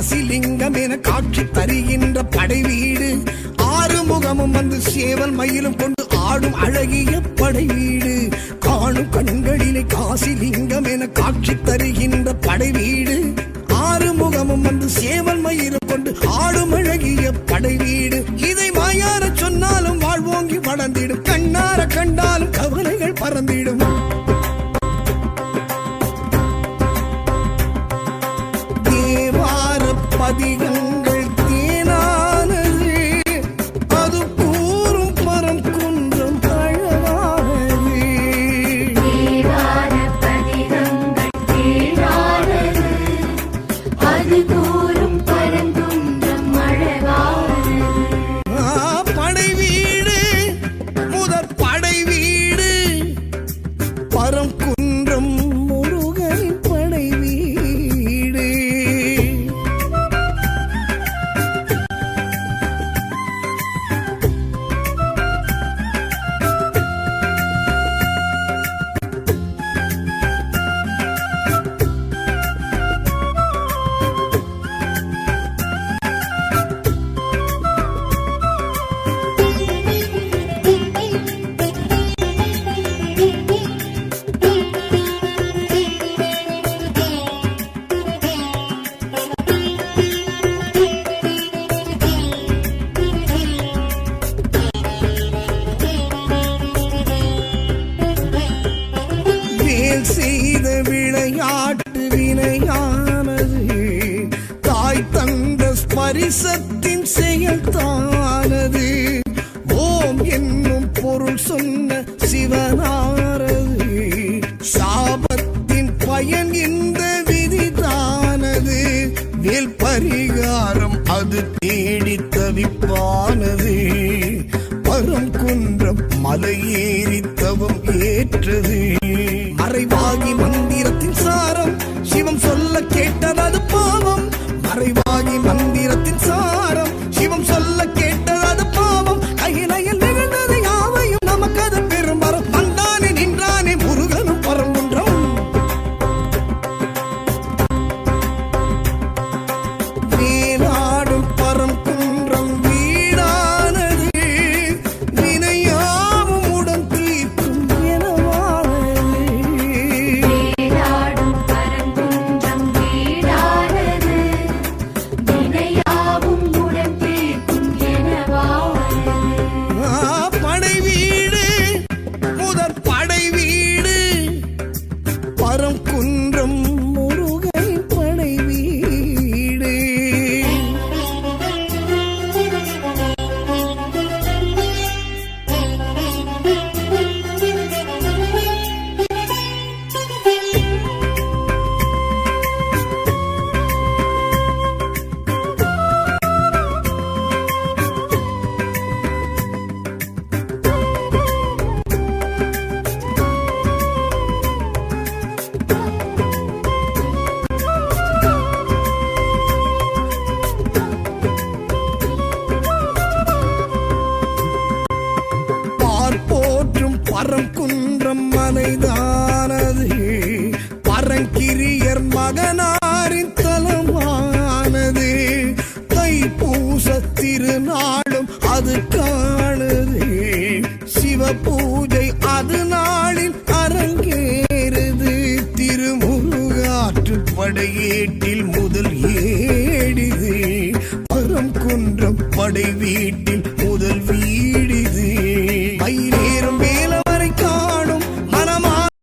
காசிலிங்கம் என காட்சி தருகின்ற படை வீடு. ஆறுமுகமும் வந்து சேவல் மயிலும் கொண்டு ஆடும் அழகிய படை வீடு. காணும் கண்களிலே காசிலிங்கம் என காட்சி தருகின்ற படை வீடு. ஆறுமுகமும் வந்து சேவல் மயிலும் கொண்டு ஆடும் அழகிய படை வீடு. diga விளையாட்டு வினையானது. தாய் தந்த ஸ்பரிசத்தின் செயல்தானது. ஓம் என்னும் பொருள் சொன்ன சிவனாரது. சாபத்தின் பயன் இந்த விதிதானது. வேல் பரிகாரம் அது தேடி தவிப்பானது பரம் குன்றம் மலையேறி தவம் ஏற்றது. மறைவாகி மந்திரத்தின் சாரம் சிவம் சொல்ல கேட்டது பாவம். பரங்கிரியர் மகனாரின் தலமானது. தைப்பூச திருநாளும் அது காணுது. சிவ பூஜை அது நாளில் அரங்கேறுது. திருமுருகாற்று படையேட்டில் முதல் ஏடிது பரம் குன்றம் படை வீட்டில்